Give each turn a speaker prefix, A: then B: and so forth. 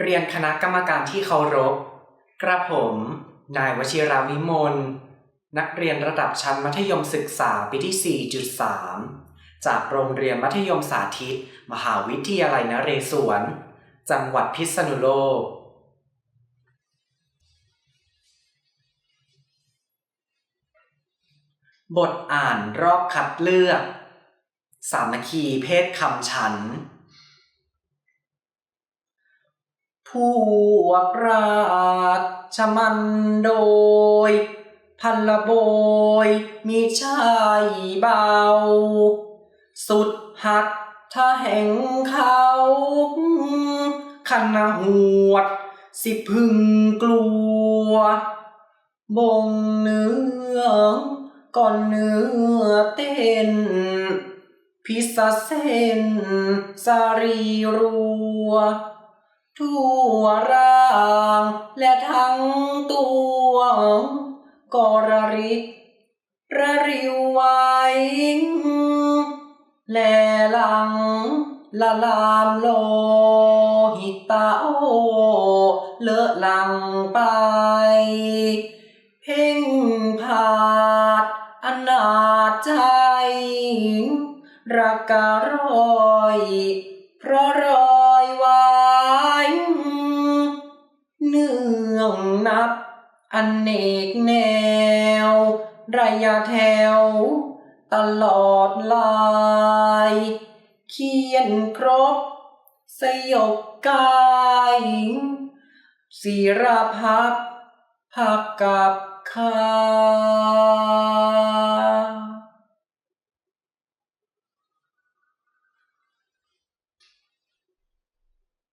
A: เรียนคณะกรรมการที่เคารพ กระผม นายวชิราวิมล นักเรียนระดับชั้นมัธยมศึกษาปีที่ 4.3 จากโรงเรียนมัธยมสาธิต มหาวิทยาลัยนเรศวร จังหวัดพิษณุโลก บทอ่านรอบคัดเลือก สามัคคีเพศคำฉัน ผู้วกราชมันโดย พันละโบยมีชายเบา สุดหัดถ้าแห่งเขาขันหวด สิพึงกลัว บงเนื้อก่อนเนื้อเต้น พิสเส้นสารีรัว ทั่วร่างและทั้งตัวก็ระริกระริวไว้แลหลังละลามโลหิตาโอเลอะหลังไป เพ่งผาดอนาจใจรักการอยเพราะรอ องนับอนเนกแนว ระยะแถว ตลอดลาย เขียนครบ สยบกายศิรพับพักกับคา